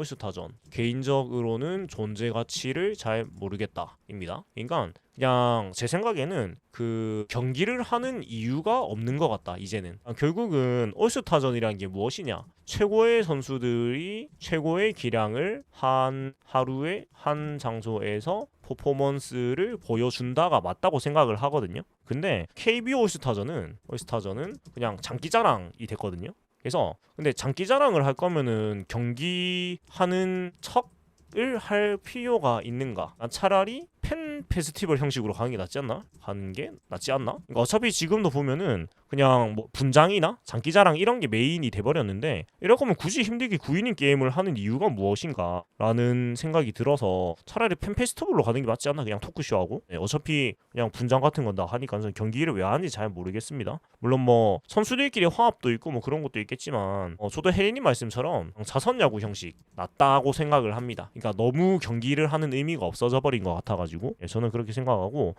올스타전. 개인적으로는 존재 가치를 잘 모르겠다입니다. 그러니까 그냥 제 생각에는 그 경기를 하는 이유가 없는 것 같다 이제는. 아, 결국은 올스타전이라는 게 무엇이냐? 최고의 선수들이 최고의 기량을 한 하루에 한 장소에서 퍼포먼스를 보여준다가 맞다고 생각을 하거든요. 근데 KBO 올스타전은 올스타전은 그냥 장기자랑이 됐거든요 그래서 근데 장기 자랑을 할 거면은 경기하는 척 을 할 필요가 있는가? 난 차라리 팬 페스티벌 형식으로 가는 게 낫지 않나? 하는 게 낫지 않나? 그러니까 어차피 지금도 보면은 그냥 뭐 분장이나 장기자랑 이런 게 메인이 돼버렸는데 이럴 거면 굳이 힘들게 9이닝 게임을 하는 이유가 무엇인가? 라는 생각이 들어서 차라리 팬 페스티벌로 가는 게 맞지 않나? 그냥 토크쇼하고 네, 어차피 그냥 분장 같은 건다 하니까 저는 경기를 왜 하는지 잘 모르겠습니다. 물론 뭐 선수들끼리 화합도 있고 뭐 그런 것도 있겠지만 어, 저도 혜린님 말씀처럼 자선 야구 형식 낫다고 생각을 합니다. 그러니까 너무 경기를 하는 의미가 없어져 버린 것 같아가지고 예, 저는 그렇게 생각하고